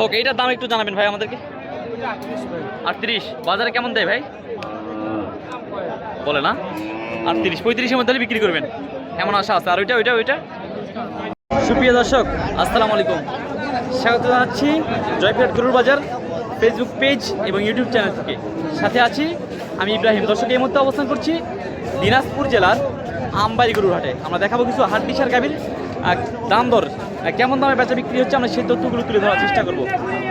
হোক, এইটার দাম একটু জানাবেন ভাই আমাদেরকে। আটত্রিশ, বাজারে কেমন দেয় ভাই? বলে না? আটত্রিশ, পঁয়ত্রিশের মধ্যে বিক্রি করবেন। এমন আশা আছে। আর ওইটা ওইটা ওইটা? সুপ্রিয় দর্শক, আসসালামু আলাইকুম। স্বাগত জানাচ্ছি জয়পুরহাট গরুর বাজার ফেসবুক পেজ এবং ইউটিউব চ্যানেল থেকে। সাথে আছি আমি ইব্রাহিম। দর্শক, এই মুহূর্তে অবস্থান করছি দিনাজপুর জেলার আমবাড়ি গরুর হাটে। আমরা দেখাবো কিছু হাট ডিসার গাভীর দাম দর। কেমন দামে বেচা বিক্রি হচ্ছে আমরা সেই তথ্যগুলো তুলে ধরার চেষ্টা করব।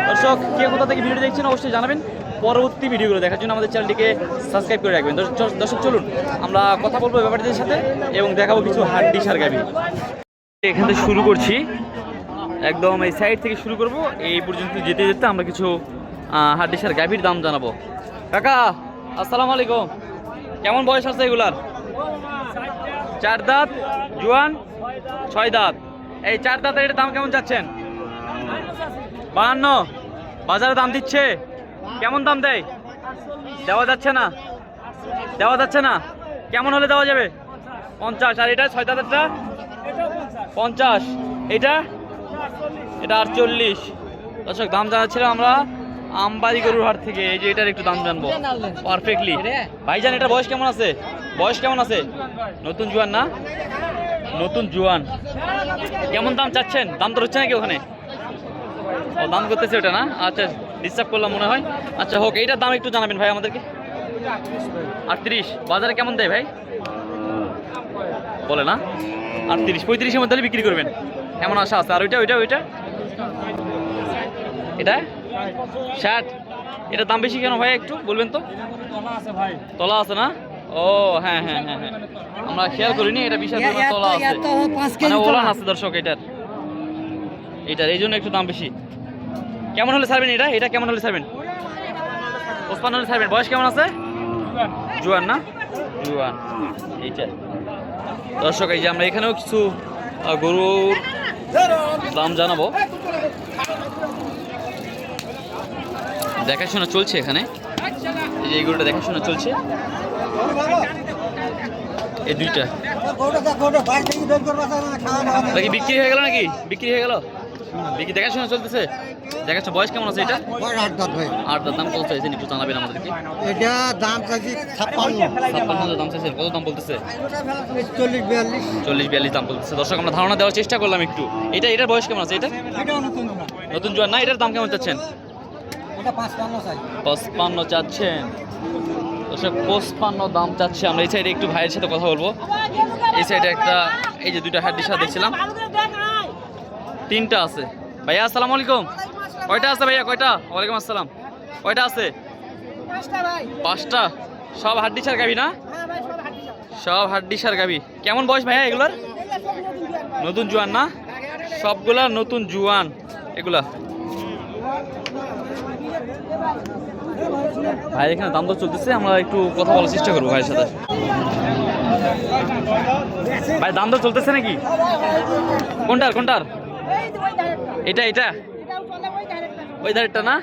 দর্শক, কে কোথা থেকে ভিডিও দেখছেন অবশ্যই জানাবেন। পরবর্তী ভিডিওগুলো দেখার জন্য আমাদের চ্যানেলটিকে সাবস্ক্রাইব করে রাখবেন। দর্শক- চলুন, আমরা কথা বলব ব্যাপারীদের সাথে এবং দেখাবো কিছু হাট ডিসার গাভী এখান থেকে শুরু করছি। একদম এই সাইড থেকে শুরু করব। এই পর্যন্ত যেতে যেতে আমরা কিছু হাড্ডিসার গাভীর দাম জানাব। কাকা, আসসালামু আলাইকুম। কেমন বয়স আছে এগুলার? চার দাঁত, জুয়ান, ছয় দাঁত। এই চার দাঁতের এটার দাম কেমন চাচ্ছেন? বাহান্ন। বাজারে দাম দিচ্ছে। কেমন দাম দেয়? দেওয়া যাচ্ছে না। দেওয়া যাচ্ছে না। কেমন হলে দেওয়া যাবে? পঞ্চাশ। আর এটা ছয় দাঁতেরটা? পঞ্চাশ। এটা? এটা আটচল্লিশ। দর্শক, দাম জানাচ্ছিলাম আমরা আমবাড়ি গরুর হাট থেকে। এই যে এটার একটু দাম জানব। পারফেক্টলি ভাইজান, এটা বয়স কেমন আছে? বয়স কেমন আছে? নতুন জুয়ান না? নতুন জুয়ান। কেমন দাম চাচ্ছেন? দাম তো হচ্ছে নাকি ওখানে? ও দাম করতেছে ওটা না? আচ্ছা ডিস্টার্ব করলাম মনে হয়। আচ্ছা হোক এইটার দাম একটু জানাবেন ভাই আমাদেরকে। আটত্রিশ। বাজারে কেমন দেয় ভাই? বলে না? আটত্রিশ পঁয়ত্রিশের মধ্যে বিক্রি করবেন। এমন আশা আছে? আর ওইটা ওইটা ওইটা? এটা? ষাট। এটার দাম বেশি কেন ভাই একটু বলবেন তো? তলা আছে না? ও হ্যাঁ হ্যাঁ হ্যাঁ হ্যাঁ। আমরা খেয়াল করিনি এটা বিশাল পরিমাণ তলা আছে। মানে ওলান আছে দর্শক এটার। এটার এই জন্য একটু দাম বেশি। কেমন হলে ছাড়বেন এটা? এটা কেমন হলে ছাড়বেন? ওসমান হলে ছাড়বেন। বয়স কেমন আছে? জুয়ান না? জুয়ান। এইটা দর্শক এই যে আমরা এখানেও কিছু গরুর দাম জানাব। দেখাশোনা চলছে এখানে। এই যে এই গরুটা দেখাশোনা চলছে। এই দুইটা। নাকি বিক্রি হয়ে গেল নাকি? বিক্রি হয়ে গেল? বিক্রি দেখাশোনা চলতেছে? দেখাশোনা বয়স কেমন আছে এটা? আর তার দাম কত চাইছেন একটু জানাবেন আমাদেরকে? এটা দাম চাইছি ছাপ্পান্ন। ছাপ্পান্ন দাম চাইছেন কত দাম বলতেছে? চল্লিশ বিয়াল্লিশ। চল্লিশ বিয়াল্লিশ দাম বলতেছে। দর্শক আমরা ধারণা দেওয়ার চেষ্টা করলাম একটু। এটা এটার বয়স কেমন আছে এটা? নতুন জোয়ার না এটার দাম কেমন চাচ্ছেন? পঁচপান্ন চাচ্ছেন। দর্শক পঁচপান্ন দাম চাচ্ছে আমরা। এই সাইডে একটু ভাইয়ের সাথে কথা বলব। এই সাইডে একটা, এই যে দুইটা হাড্ডি সাথে দেখছিলাম। তিনটা আছে। ভাইয়া, আসসালামু আলাইকুম। কয়টা আছে ভাইয়া? কয়টা? ওয়ালাইকুম আসসালাম। কয়টা আছে? পাঁচটা। সব হাড্ডি সার গাবি না? সব হাড্ডি সার গাবি। কেমন বয়স ভাইয়া এগুলার? নতুন জুয়ান না? সবগুলা নতুন জুয়ান। এগুলা। ভাই এখানে দাম দর চলতেছে আমরা একটু কথা বলার চেষ্টা করব ভাইয়ের সাথে। ভাই দাম দর চলতেছে নাকি? কোনটার কোনটার? এটা এটা? ওই ধারেরটা না?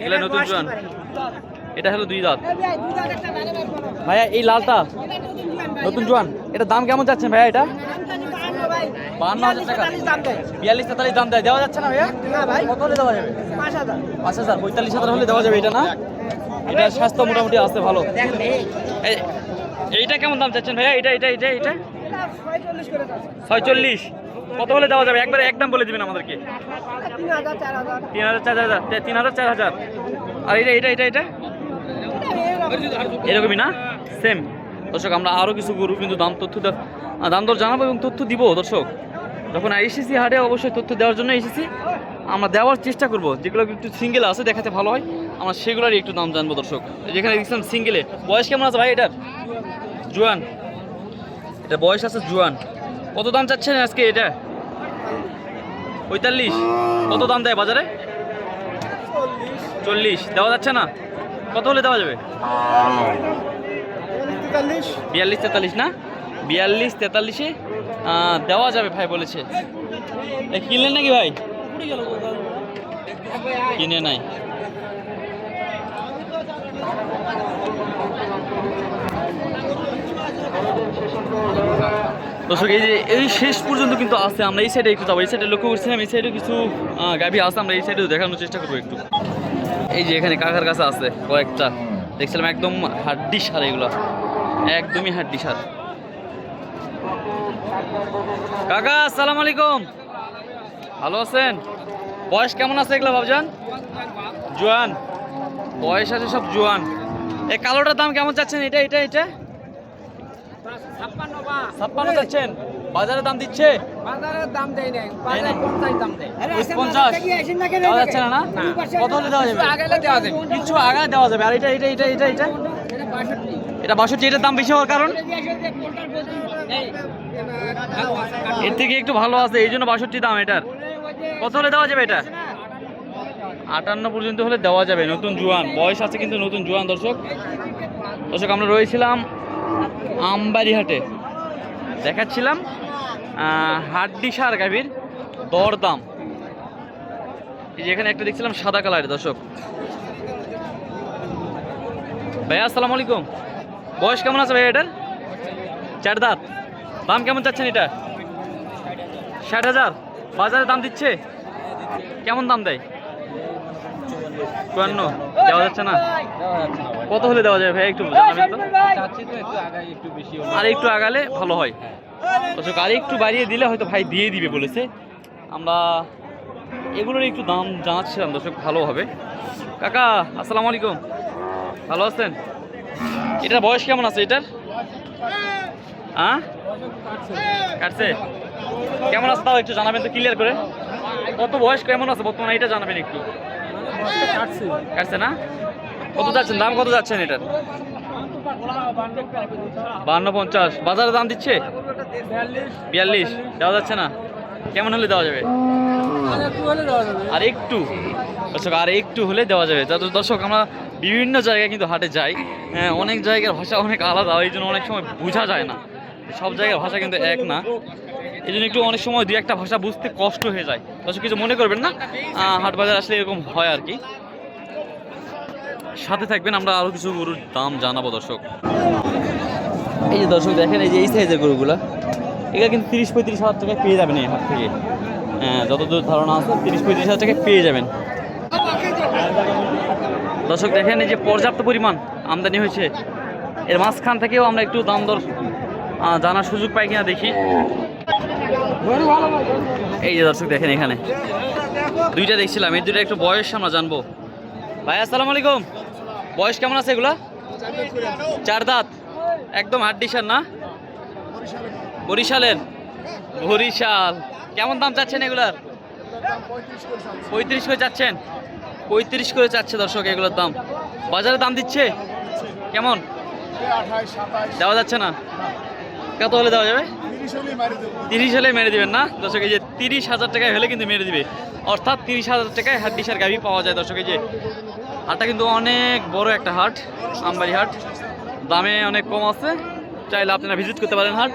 এগুলা নতুন জোয়ান। এটা হলো দুই দাঁত। ভাইয়া এই লালটা? নতুন জোয়ান এটা দাম কেমন যাচ্ছেন ভাইয়া এটা? বাহান্ন হাজার টাকা। বিয়াল্লিশ তেতাল্লিশ দাম দেয়। দেওয়া যাচ্ছে না ভাইয়া? কত হলে দেওয়া যাবে? পাঁচ হাজার। পঁয়তাল্লিশ হাজার হলে দেওয়া যাবে এটা না? এটা স্বাস্থ্য মোটামুটি আছে ভালো। এই- এইটা কেমন দাম চাচ্ছেন ভাইয়া? এটা এটা এটা এটা? ছয়চল্লিশ কত হলে দেওয়া যাবে? একবারে একদম বলে দিবেন আমাদেরকে। তিন হাজার চার হাজার। তিন হাজার চার হাজার আর এটা এটা এটা এটা? এরকমই না? সেম দর্শক আমরা আরও কিছু গরু কিন্তু দাম তথ্য দাম দর জানাব এবং তথ্য দিব দর্শক। যখন এসেছি হাটে অবশ্যই তথ্য দেওয়ার জন্য এসেছি। আমরা দেওয়ার চেষ্টা করব। যেগুলো একটু সিঙ্গেল আছে দেখাতে ভালো হয়। আমরা সেগুলোরই একটু দাম জানব দর্শক। যেখানে দেখছিলাম সিঙ্গেলে বয়স কেমন আছে ভাই এটার? জুয়ান। এটা বয়স আছে জুয়ান। কত দাম চাচ্ছেন আজকে এটা? পঁয়তাল্লিশ। কত দাম দেয় বাজারে? চল্লিশ। দেওয়া যাচ্ছে না? কত হলে দেওয়া যাবে? বিয়াল্লিশ তেতাল্লিশ না? বিয়াল্লিশ, তেতাল্লিশে দেওয়া যাবে ভাই বলেছে। কিনলেন নাকি ভাই? কিনে নাই। দর্শক, এই যে, এই শেষ পর্যন্ত কিন্তু আছে, আমরা এই সাইডে একটু যাব। এই সাইডে লক্ষ্য করছিলাম, এই সাইডে কিছু গাভী আছে, আমরা এই সাইডে দেখানোর চেষ্টা করব একটু। এই যে, এখানে কাকার কাছে আছে কয়েকটা। দেখছিলাম একদম হাড্ডি সার এগুলো। একদমই হাড্ডি সার। কাকা আসসালামু আলাইকুম। ভালো আছেন? বয়স কেমন আছে এগুলো ভাবজান জোয়ান। বয়স আছে সব জোয়ান। এই কালোটার দাম কেমন চাচ্ছেন? এটা এটা এটা? ছাপ্পান্ন চাচ্ছেন। বাজারে দাম দিচ্ছে? দাম দেয় যাচ্ছে না না? কত হলে দেওয়া যাবে? আগে দেওয়া যাবে। কিছু আগে দেওয়া যাবে। আর এটা এটা এটা এটা? এটা এটা বাষট্টি এটার দাম বেশি হওয়ার কারণ? এর থেকে একটু ভালো আছে, এই জন্য বাষট্টি দাম এটার। কত হলে দেওয়া যাবে এটা? আটান্ন পর্যন্ত হলে দেওয়া যাবে, নতুন জুয়ান। বয়স আছে কিন্তু নতুন জুয়ান, দর্শক। দর্শক, আমরা রয়েছিলাম আমবাড়িহাটে। দেখাচ্ছিলাম হাড্ডি সার গাভীর দর দাম এই যে এখানে একটা দেখছিলাম সাদা কালারের দর্শক। ভাইয়া, আসসালামু আলাইকুম। বয়স কেমন আছে ভাইয়া এটার? চার দাঁত। দাম কেমন চাচ্ছেন এটা? ষাট হাজার। বাজারে দাম দিচ্ছে? কেমন দাম দেয়? চুয়ান্ন। দেওয়া যাচ্ছে না? কত হলে দেওয়া যাবে ভাই, একটু আর একটু আগালে ভালো হয়। দর্শক, আর একটু বাড়িয়ে দিলে হয়তো ভাই দিয়ে দিবে বলেছে। আমরা এগুলোর একটু দাম জানাচ্ছিলাম, দর্শক, ভালো হবে। কাকা, আসসালামু আলাইকুম। ভালো আছেন? এটার বয়স কেমন আছে এটার? হ্যাঁ? কাটছে। কেমন আছে তাও একটু জানাবেন তো ক্লিয়ার করে। কত বয়স, কেমন আছে? বর্তমানে এটা জানাবেন একটু। কাটছে না? কত যাচ্ছেন? দাম কত যাচ্ছেন এটার? বান্ন পঞ্চাশ। বাজারে দাম দিচ্ছে? বিয়াল্লিশ। দেওয়া যাচ্ছে না? কেমন হলে দেওয়া যাবে? আর একটু। দর্শক, আর একটু হলে দেওয়া যাবে। দর্শক, আমরা বিভিন্ন জায়গায় কিন্তু হাটে যাই। হ্যাঁ অনেক জায়গার ভাষা অনেক আলাদা, এই জন্য অনেক সময় বোঝা যায় না। সব জায়গার ভাষা কিন্তু এক না। এই জন্য একটু অনেক সময় দুই একটা ভাষা বুঝতে কষ্ট হয়ে যায়। দর্শক, কিছু মনে করবেন না? হাট বাজার আসলে এরকম হয় আর কি। সাথে থাকবেন, আমরা আরও কিছু গরুর দাম জানাব দর্শক। এই যে দর্শক, দেখেন এই যে এই সাইজের গরুগুলো। এগুলো কিন্তু তিরিশ পঁয়ত্রিশ হাজার টাকায় পেয়ে যাবেন এই হাট থেকে। হ্যাঁ যতদূর ধারণা আছে, তিরিশ পঁয়ত্রিশ হাজার টাকায় পেয়ে যাবেন। দর্শক, দেখেন এই যে পর্যাপ্ত পরিমাণ আমদানি হয়েছে। এর মাঝখান থেকেও আমরা একটু দাম দর জানার সুযোগ পাই কিনা দেখি। এই যে দর্শক দেখেন এখানে। দুইটা দেখছিলাম, এই দুইটা একটু বয়স আমরা জানব। ভাই, আসসালামু আলাইকুম। বয়স কেমন আছে এগুলা? চার দাঁত। একদম হাড্ডিসার না? বরিশালের। বরিশাল। কেমন দাম চাচ্ছেন এগুলার? পঁয়ত্রিশ করে চাচ্ছেন। পঁয়ত্রিশ করে চাচ্ছে দর্শক এগুলোর দাম। বাজারে দাম দিচ্ছে? কেমন? দেওয়া যাচ্ছে না? কত হলে দেওয়া যাবে? তিরিশ হলে মেরে দিবেন না? দর্শক এই যে তিরিশ হাজার টাকায় হলে কিন্তু মেরে দিবে। অর্থাৎ তিরিশ হাজার টাকায় হাট ডিসার গাভি পাওয়া যায়। দর্শক এই যে হাটটা কিন্তু অনেক বড় একটা হাট আমবাড়ি হাট। দামে অনেক কম আছে। চাইলে আপনারা ভিজিট করতে পারেন হাট।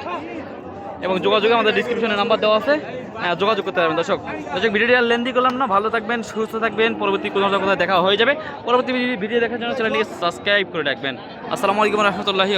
এবং যোগাযোগে আমাদের ডিসক্রিপশনে নাম্বার দেওয়া আছে। হ্যাঁ, যোগাযোগ করতে পারবেন। দর্শক দর্শক ভিডিওটি আর লেন্দি করলাম না। ভালো থাকবেন সুস্থ থাকবেন। পরবর্তী কোনো না কোথাও দেখা হয়ে যাবে। পরবর্তী ভিডিও দেখার জন্য চ্যানেলটিকে সাবস্ক্রাইব করে রাখবেন। আসসালামু আলাইকুম রহমতুল্লাহি